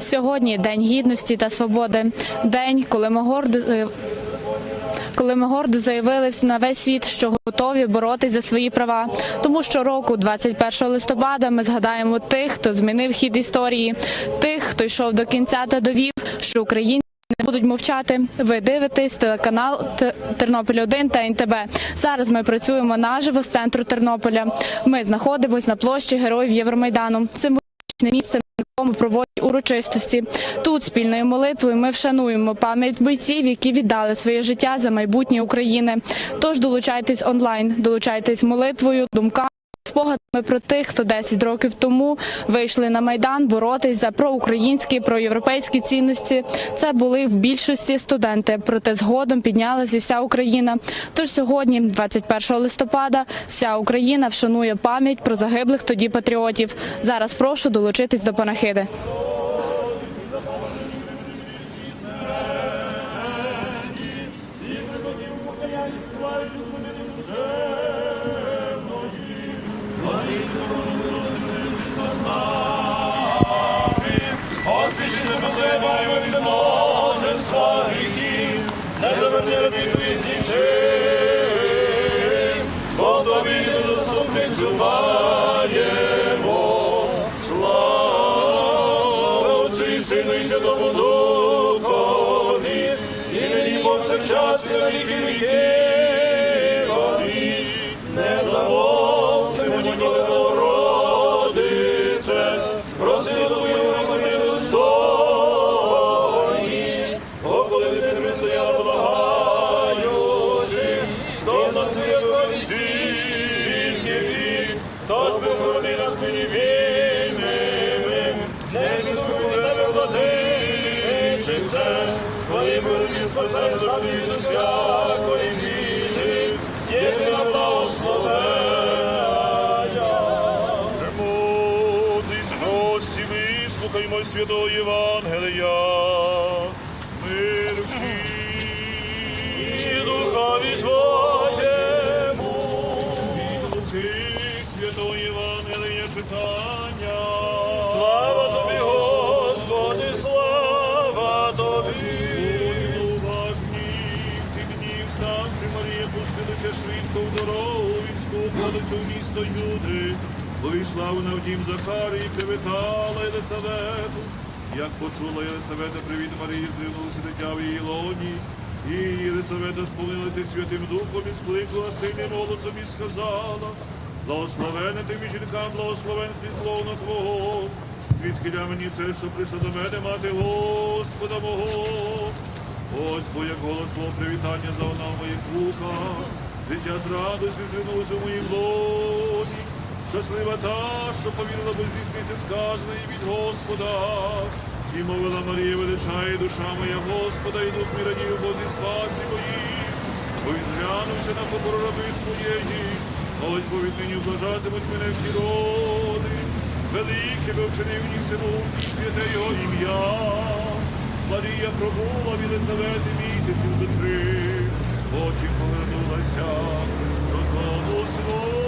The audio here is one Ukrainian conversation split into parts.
Сьогодні День гідності та свободи. День, коли ми гордо коли ми гордо заявили на весь світ, що готові боротись за свої права. Тому що року, 21 листопада, ми згадаємо тих, хто змінив хід історії, тих, хто йшов до кінця та довів, що українці не будуть мовчати. Ви дивитесь телеканал Тернопіль 1 та НТБ. Зараз ми працюємо наживо з центру Тернополя. Ми знаходимося на площі Героїв Євромайдану. Символічне місце, на проводять урочистості. Тут спільною молитвою ми вшануємо пам'ять бойців, які віддали своє життя за майбутнє України. Тож долучайтесь онлайн, долучайтесь молитвою, думками. Спогадами про тих, хто 10 років тому вийшли на майдан боротись за проукраїнські, проєвропейські цінності. Це були в більшості студенти. Проте згодом піднялася вся Україна. Тож сьогодні, 21 листопада, вся Україна вшанує пам'ять про загиблих тоді патріотів. Зараз прошу долучитись до панахиди. Повсякчас і вислухаймо святого Євангелія. Мир всім і духові Твоєму. Від Луки святого Євангелія читання. Слава Тобі, Господи, слава Тобі. Будьте уважні, в ті дні, Марія пустилася швидко в дорогу і вступилася в місто Юди. Вийшла вона в дім Захарії і привітала Єлисавету. Як почула Єлисавета привіт Марії, здринулося дитя в її лоні. І Єлисавета сповнилася Святим Духом і скликала сильним голосом і сказала, Благословене ти між жінкам, благословен ти словно Твого. Звідкиля мені це, що прийшла до мене мати Господа мого. Ось бо як голос мого привітання залунав в моїх вухах. Дитя з радості звернулося в моїм лоні. Щаслива та, що повірила, бо здійсниться сказане від Господа. І мовила Марія, величає душа моя Господа, і дух мій радів у Бозі спасі моїй. Бо зглянувся на покору раби своєї. Ось бо віднині вважатимуть мене всі роди. Велике би вчинив мені всемогутній святе його ім'я. Марія пробула в Єлисавети місяців за три, потім повернулася додому свого.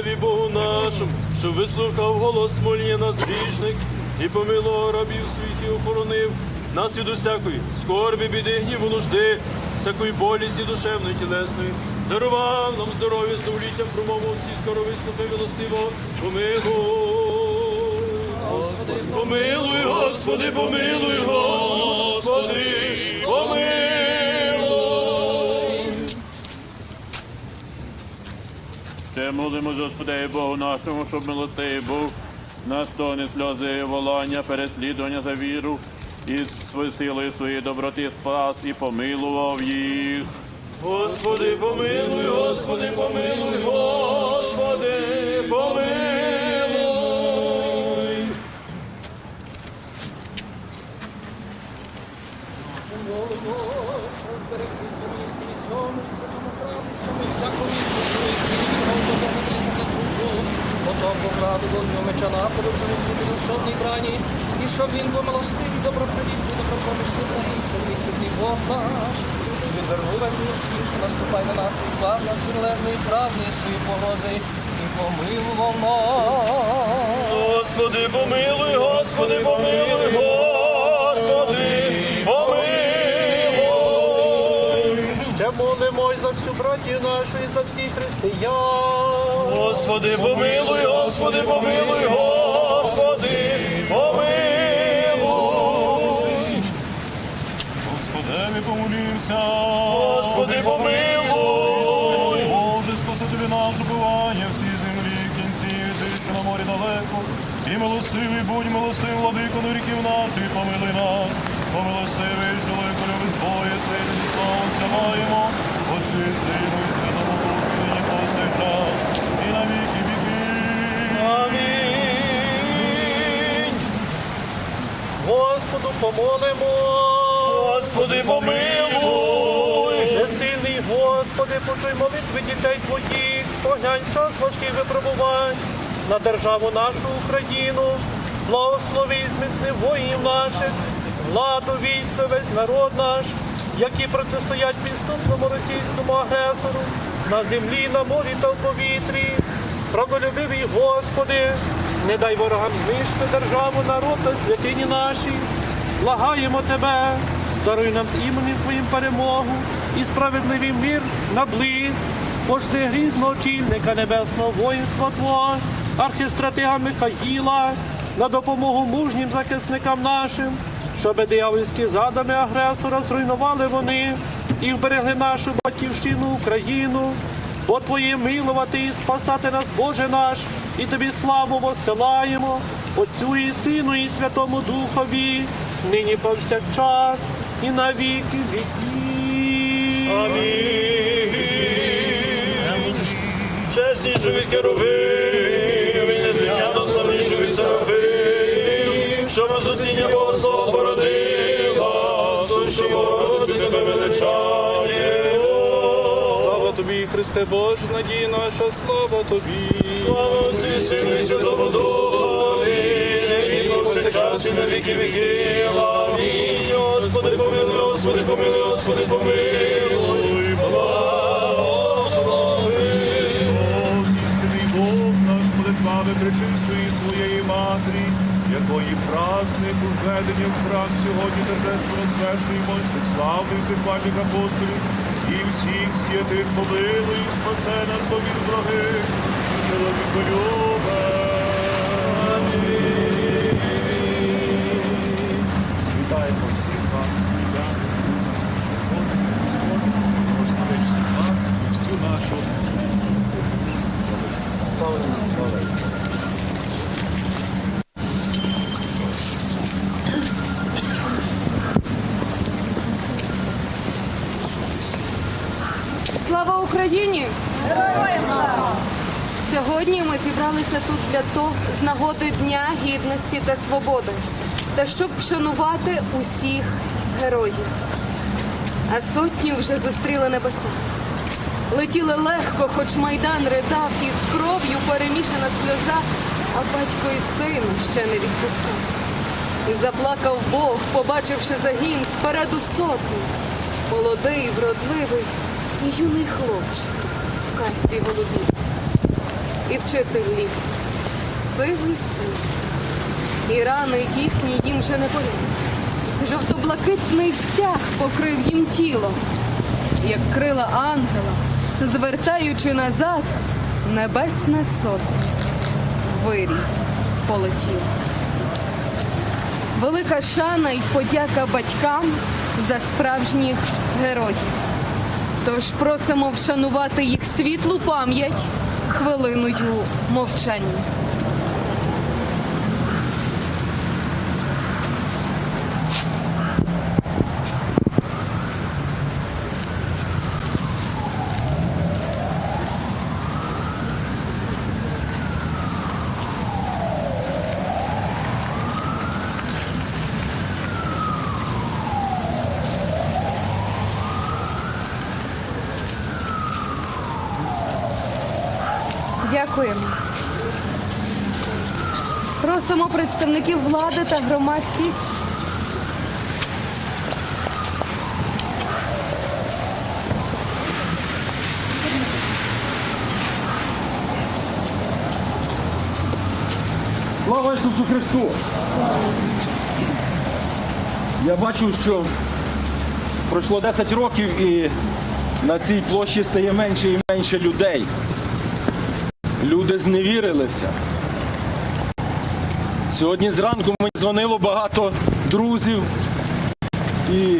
Господеві Богу нашому, що вислухав голос моління нас грішних і помилував рабів своїх і охоронив нас від усякої скорбі, біди, гніву, нужди, всякої болісті душевної, тілесної. Дарував нам здоров'я, здовліття, промову всі скоро вислухай милостиво, помилуй. Помилуй, Господи, помилуй, Господи, помилуй. Ще молимо Господи Богу нашому, щоб милостивий був на стони сльози, волання, переслідування за віру і свою силою своєї доброти спас і помилував їх. Господи, помилуй, Господи, помилуй, Господи, помилуй. Молимо, повісти своїх хліб, мов потрісати трусу, потом пограду вогню меча нападу, чоловіці підособній брані, і щоб він помилостив і добропривітний, добропомічний благий чоловік відний Бог наш. Відвернув весь мій наступай на нас і збав нас від належної правди свої погрози, і помилував нас. Господи, помилуй, Господи, помилуй, Господи, помилуй. Ще молимось за всю братію нашу і за всіх християн. Господи, помилуй, Господи, помилуй, Господи, помилуй. Господеві помолімся. Господи, помилуй. Боже, спасителю наш, убивання всій землі, кінці, ти, на морі далеко. І милостивий будь милостивий, владико на ріків наших, помилуй нас. Помилостивий чоловіку любить збоє, сили слава сягаємо. Отцю Сину Помолимо. Господи, помилуй. Всесильний Господи, почуй молитви дітей Твоїх, споглянь час важких випробувань на державу нашу Україну, благослови і зміцни воїнів наших, владу, військо, весь народ наш, які протистоять підступному російському агресору на землі, на морі та в повітрі. Правдолюбивий Господи, не дай ворогам знищити державу, народ та святині наші. Благаємо Тебе, даруй нам іменем Твоїм перемогу і справедливий мир наблизь. Пошли грізного очільника небесного воїнства Твого, архістратига Михаїла, на допомогу мужнім захисникам нашим, щоб диявольські задами агресора зруйнували вони і вберегли нашу батьківщину Україну. Бо Твоє милувати і спасати нас, Боже наш, і Тобі славу посилаємо, Отцю і Сину, і Святому Духові, нині повсякчас, і на віки віків. Амінь. Чесніше від керувив, і незрівняно славніше від серафим, що розусління Бога Слова породила, тебе величає. Слава тобі, Христе Боже, надія наша, слава тобі. Слава Отцю і Сину і Святому нині повсякчас і на віки віків. Амінь. Господи, помилуй, Господи, помилуй, Господи, помилуй. Благослови. Істинний Бог наш молитвами причистої своєї матері, якої праздник введення в храм сьогодні торжественно звершуємо славних зеркальних апостолів і всіх святих помилуй, спасе нас від врагих, чоловіколюбе. Вітаємо всіх вас. Господи, всіх вас і всю нашу Слава Україні! Сьогодні ми зібралися тут для того з нагоди Дня Гідності та Свободи, та щоб вшанувати усіх героїв. А сотню вже зустріли небеса. Летіли легко, хоч майдан ридав, і з кров'ю перемішана сльоза, а батько і син ще не відпускав. І заплакав Бог, побачивши загін спереду сотні. Молодий, вродливий і юний хлопчик в касті голубій. І вчитель ліг, сивий син. І рани їхні їм вже не болять. Жовто-блакитний стяг покрив їм тіло, як крила ангела, звертаючи назад, небесне сотня. Вирій полетів. Велика шана й подяка батькам за справжніх героїв. Тож просимо вшанувати їх світлу пам'ять хвилиною мовчання. Дякуємо. Просимо представників влади та громадськість. Слава Ісусу Христу! Я бачу, що пройшло 10 років і на цій площі стає менше і менше людей. Люди зневірилися. Сьогодні зранку мені дзвонило багато друзів і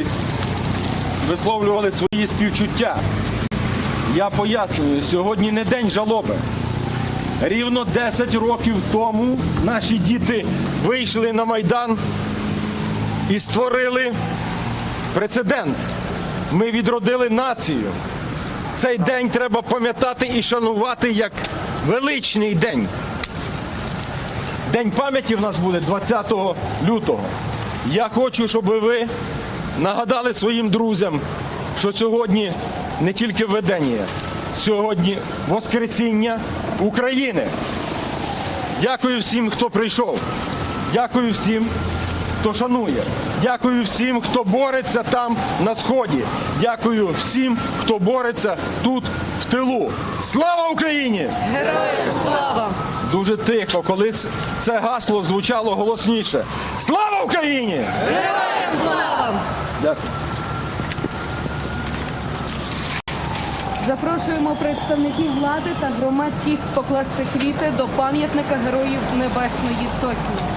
висловлювали свої співчуття. Я пояснюю, сьогодні не день жалоби. Рівно 10 років тому наші діти вийшли на Майдан і створили прецедент. Ми відродили націю. Цей день треба пам'ятати і шанувати як величний день. День пам'яті в нас буде 20 лютого. Я хочу, щоб ви нагадали своїм друзям, що сьогодні не тільки введення, сьогодні Воскресіння України. Дякую всім, хто прийшов. Дякую всім, хто шанує. Дякую всім, хто бореться там на сході. Дякую всім, хто бореться тут тилу. Слава Україні! Героям слава! Дуже тихо, колись це гасло звучало голосніше. Слава Україні! Героям слава! Дякую. Запрошуємо представників влади та громадськість покласти квіти до пам'ятника Героїв Небесної Сотні.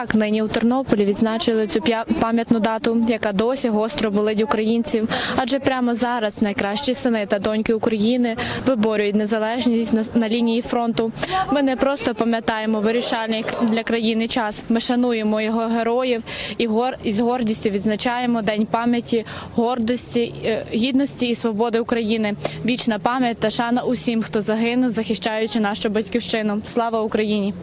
Так, нині у Тернополі відзначили цю пам'ятну дату, яка досі гостро болить українців. Адже прямо зараз найкращі сини та доньки України виборюють незалежність на, на лінії фронту. Ми не просто пам'ятаємо вирішальний для країни час. Ми шануємо його героїв і гор і з гордістю відзначаємо День пам'яті, гордості, е, гідності і свободи України. Вічна пам'ять та шана усім, хто загинув, захищаючи нашу батьківщину. Слава Україні!